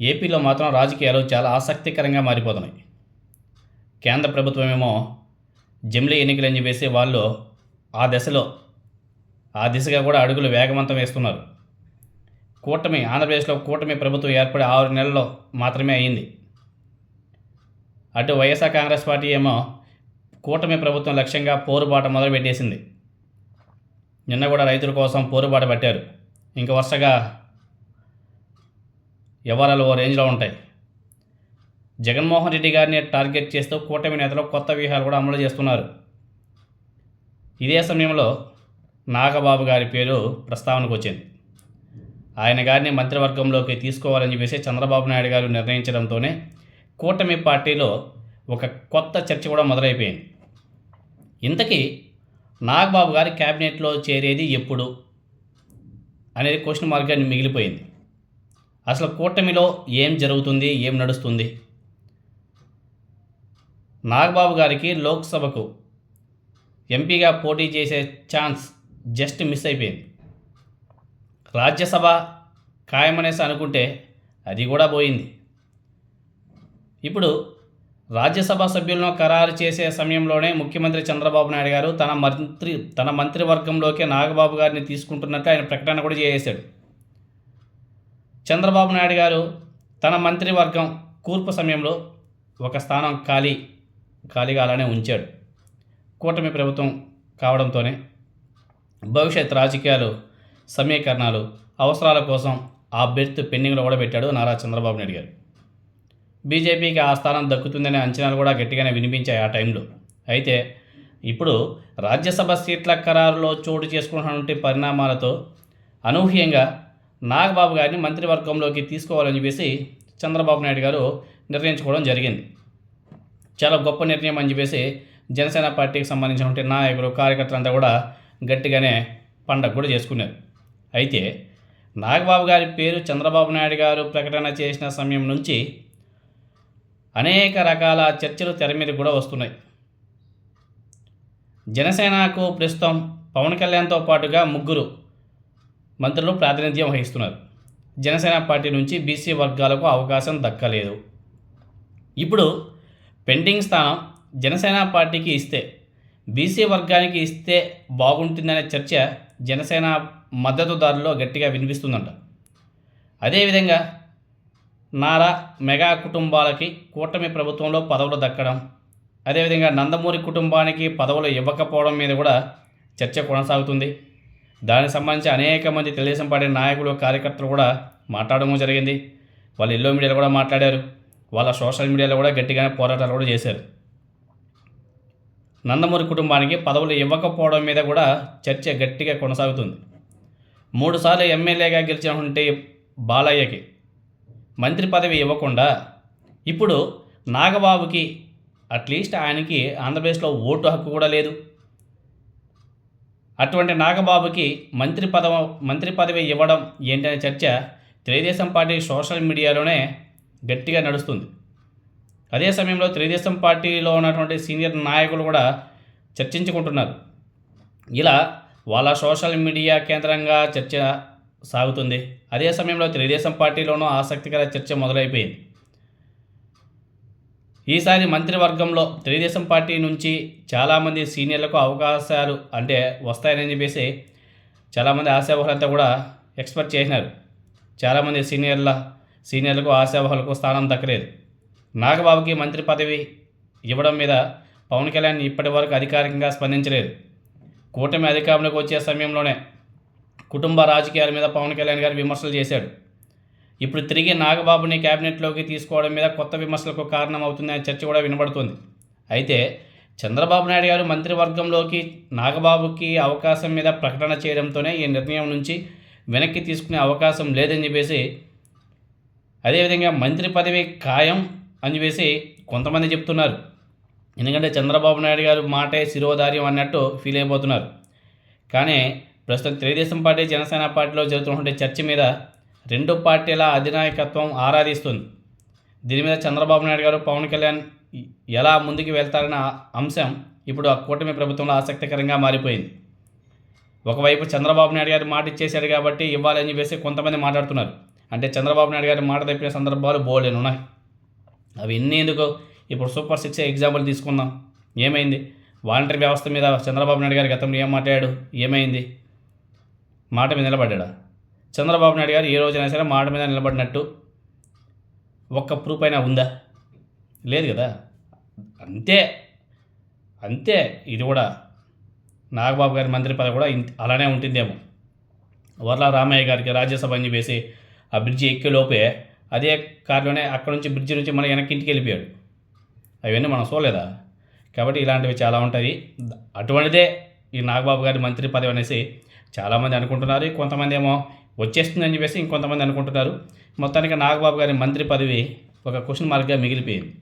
ఏపీలో మాత్రం రాజకీయాలు చాలా ఆసక్తికరంగా మారిపోతున్నాయి. కేంద్ర ప్రభుత్వమేమో జమిలీ జమిలీ ఎన్నికలని చెప్పేసి వాళ్ళు ఆ దశలో ఆ దిశగా కూడా అడుగులు వేగవంతం వేస్తున్నారు. కూటమి ఆంధ్రప్రదేశ్లో కూటమి ప్రభుత్వం ఏర్పడి ఆరు నెలల్లో మాత్రమే అయింది. అటు వైఎస్ఆర్ కాంగ్రెస్ పార్టీ ఏమో కూటమి ప్రభుత్వం లక్ష్యంగా పోరుబాట మొదలుపెట్టేసింది. నిన్న కూడా రైతుల కోసం పోరుబాట పట్టారు. ఇంకా వరుసగా వ్యవహారాలు ఓ రేంజ్లో ఉంటాయి. జగన్మోహన్ రెడ్డి గారిని టార్గెట్ చేస్తూ కూటమి నేతలు కొత్త వ్యూహాలు కూడా అమలు చేస్తున్నారు. ఇదే సమయంలో నాగబాబు గారి పేరు ప్రస్తావనకు వచ్చింది. ఆయన గారిని మంత్రివర్గంలోకి తీసుకోవాలని చెప్పేసి చంద్రబాబు నాయుడు గారు నిర్ణయించడంతోనే కూటమి పార్టీలో ఒక కొత్త చర్చ కూడా మొదలైపోయింది. ఇంతకీ నాగబాబు గారి క్యాబినెట్లో చేరేది ఎప్పుడు అనేది క్వశ్చన్ మార్క్గా మిగిలిపోయింది. అసలు కూటమిలో ఏం జరుగుతుంది ఏం నడుస్తుంది? నాగబాబు గారికి లోక్సభకు ఎంపీగా పోటీ చేసే ఛాన్స్ జస్ట్ మిస్ అయిపోయింది. రాజ్యసభ ఖాయమనేసి అనుకుంటే అది కూడా పోయింది. ఇప్పుడు రాజ్యసభ సభ్యులను ఖరారు చేసే సమయంలోనే ముఖ్యమంత్రి చంద్రబాబు నాయుడు గారు తన మంత్రి తన మంత్రివర్గంలోకి నాగబాబు గారిని తీసుకుంటున్నట్టు ఆయన ప్రకటన కూడా చేసేశాడు. చంద్రబాబు నాయుడు గారు తన మంత్రివర్గం కూర్పు సమయంలో ఒక స్థానం ఖాళీ ఖాళీగా అలానే ఉంచాడు. కూటమి ప్రభుత్వం కావడంతోనే భవిష్యత్ రాజకీయాలు సమీకరణాలు అవసరాల కోసం ఆ బెర్త్ పెండింగ్లో కూడా పెట్టాడు నారా చంద్రబాబు నాయుడు గారు. బీజేపీకి ఆ స్థానం దక్కుతుందనే అంచనాలు కూడా గట్టిగానే వినిపించాయి ఆ టైంలో. అయితే ఇప్పుడు రాజ్యసభ సీట్ల ఖరారులో చోటు చేసుకున్నటువంటి పరిణామాలతో అనూహ్యంగా నాగబాబు గారిని మంత్రివర్గంలోకి తీసుకోవాలని చెప్పేసి చంద్రబాబు నాయుడు గారు నిర్ణయించుకోవడం జరిగింది. చాలా గొప్ప నిర్ణయం అని చెప్పేసి జనసేన పార్టీకి సంబంధించినటువంటి నాయకులు కార్యకర్తలంతా కూడా గట్టిగానే పండగ కూడా చేసుకున్నారు. అయితే నాగబాబు గారి పేరు చంద్రబాబు నాయుడు గారు ప్రకటన చేసిన సమయం నుంచి అనేక రకాల చర్చలు తెర మీద కూడా వస్తున్నాయి. జనసేనకు ప్రస్తుతం పవన్ కళ్యాణ్తో పాటుగా ముగ్గురు మంత్రులు ప్రాతినిధ్యం వహిస్తున్నారు. జనసేన పార్టీ నుంచి బీసీ వర్గాలకు అవకాశం దక్కలేదు. ఇప్పుడు పెండింగ్ స్థానం జనసేన పార్టీకి ఇస్తే బీసీ వర్గానికి ఇస్తే బాగుంటుందనే చర్చ జనసేన మద్దతుదారుల్లో గట్టిగా వినిపిస్తుందంట. అదేవిధంగా నారా మెగా కుటుంబాలకి కూటమి ప్రభుత్వంలో పదవులు దక్కడం అదేవిధంగా నందమూరి కుటుంబానికి పదవులు ఇవ్వకపోవడం మీద కూడా చర్చ కొనసాగుతుంది. దానికి సంబంధించి అనేక మంది తెలుగుదేశం పార్టీ నాయకులు కార్యకర్తలు కూడా మాట్లాడడం జరిగింది. వాళ్ళు ఎల్లో మీడియాలో కూడా మాట్లాడారు. వాళ్ళ సోషల్ మీడియాలో కూడా గట్టిగానే పోరాటాలు కూడా చేశారు. నందమూరి కుటుంబానికి పదవులు ఇవ్వకపోవడం మీద కూడా చర్చ గట్టిగా కొనసాగుతుంది. మూడుసార్లు ఎమ్మెల్యేగా గెలిచినటువంటి బాలయ్యకి మంత్రి పదవి ఇవ్వకుండా ఇప్పుడు నాగబాబుకి అట్లీస్ట్ ఆయనకి ఆంధ్రప్రదేశ్లో ఓటు హక్కు కూడా లేదు. అటువంటి నాగబాబుకి మంత్రి పదవ మంత్రి పదవి ఇవ్వడం ఏంటనే చర్చ తెలుగుదేశం పార్టీ సోషల్ మీడియాలోనే గట్టిగా నడుస్తుంది. అదే సమయంలో తెలుగుదేశం పార్టీలో ఉన్నటువంటి సీనియర్ నాయకులు కూడా చర్చించుకుంటున్నారు. ఇలా వాళ్ళ సోషల్ మీడియా కేంద్రంగా చర్చ సాగుతుంది. అదే సమయంలో తెలుగుదేశం పార్టీలోనూ ఆసక్తికర చర్చ మొదలైపోయింది. ఈసారి మంత్రివర్గంలో తెలుగుదేశం పార్టీ నుంచి చాలామంది సీనియర్లకు అవకాశాలు అంటే వస్తాయని చెప్పేసి చాలామంది ఆశావహులంతా కూడా ఎక్స్పెక్ట్ చేసినారు. చాలామంది సీనియర్ల సీనియర్లకు ఆశావహులకు స్థానం దక్కలేదు. నాగబాబుకి మంత్రి పదవి ఇవ్వడం మీద పవన్ కళ్యాణ్ ఇప్పటి వరకు అధికారికంగా స్పందించలేదు. కూటమి అధికారంలోకి వచ్చే సమయంలోనే కుటుంబ రాజకీయాల మీద పవన్ కళ్యాణ్ గారు విమర్శలు చేశాడు. ఇప్పుడు తిరిగి నాగబాబుని క్యాబినెట్లోకి తీసుకోవడం మీద కొత్త విమర్శలకు కారణం అవుతుందనే చర్చ కూడా వినబడుతుంది. అయితే చంద్రబాబు నాయుడు గారు మంత్రివర్గంలోకి నాగబాబుకి అవకాశం మీద ప్రకటన చేయడంతోనే ఈ నిర్ణయం నుంచి వెనక్కి తీసుకునే అవకాశం లేదని చెప్పేసి అదేవిధంగా మంత్రి పదవి ఖాయం అని చెప్పేసి కొంతమంది చెప్తున్నారు. ఎందుకంటే చంద్రబాబు నాయుడు గారు మాటే శిరోధార్యం అన్నట్టు ఫీల్ అయిపోతున్నారు. కానీ ప్రస్తుతం తెలుగుదేశం పార్టీ జనసేన పార్టీలో జరుగుతున్నటువంటి చర్చ మీద రెండు పార్టీల అధినాయకత్వం ఆరాధిస్తుంది. దీని మీద చంద్రబాబు నాయుడు గారు పవన్ కళ్యాణ్ ఎలా ముందుకు వెళ్తారన్న అంశం ఇప్పుడు ఆ కూటమి ప్రభుత్వంలో ఆసక్తికరంగా మారిపోయింది. ఒకవైపు చంద్రబాబు నాయుడు గారు మాట ఇచ్చేశాడు కాబట్టి ఇవ్వాలని చెప్పేసి కొంతమంది మాట్లాడుతున్నారు. అంటే చంద్రబాబు నాయుడు గారు మాట తప్పిన సందర్భాలు బోలేను ఉన్నాయి. అవి ఎన్ని ఎందుకు? ఇప్పుడు సూపర్ సిక్స్ ఎగ్జాంపుల్ తీసుకుందాం. ఏమైంది? వాలంటరీ వ్యవస్థ మీద చంద్రబాబు నాయుడు గారు గతంలో ఏం మాట్లాడాడు? ఏమైంది? మాట మీద నిలబడ్డాడా? చంద్రబాబు నాయుడు గారు ఏ రోజైనా సరే మాట మీద నిలబడినట్టు ఒక్క ప్రూఫ్ అయినా ఉందా? లేదు కదా. అంతే. అంతే. ఇది కూడా నాగబాబు గారి మంత్రి పదవి కూడా అలానే ఉంటుందేమో. వర్ల రామయ్య గారికి రాజ్యసభ అని చెప్పేసి ఆ బ్రిడ్జి ఎక్కే లోపే అదే కారులోనే అక్కడ నుంచి బ్రిడ్జి నుంచి మన వెనక్కి ఇంటికి వెళ్ళిపోయాడు. అవన్నీ మనం చూడలేదా? కాబట్టి ఇలాంటివి చాలా ఉంటాయి. అటువంటిదే ఈ నాగబాబు గారి మంత్రి పదవి అనేసి చాలామంది అనుకుంటున్నారు. కొంతమంది ఏమో వచ్చేస్తుందని చెప్పేసి ఇంకొంతమంది అనుకుంటున్నారు. మొత్తానికి నాగబాబు గారి మంత్రి పదవి ఒక క్వశ్చన్ మార్క్గా మిగిలిపోయింది.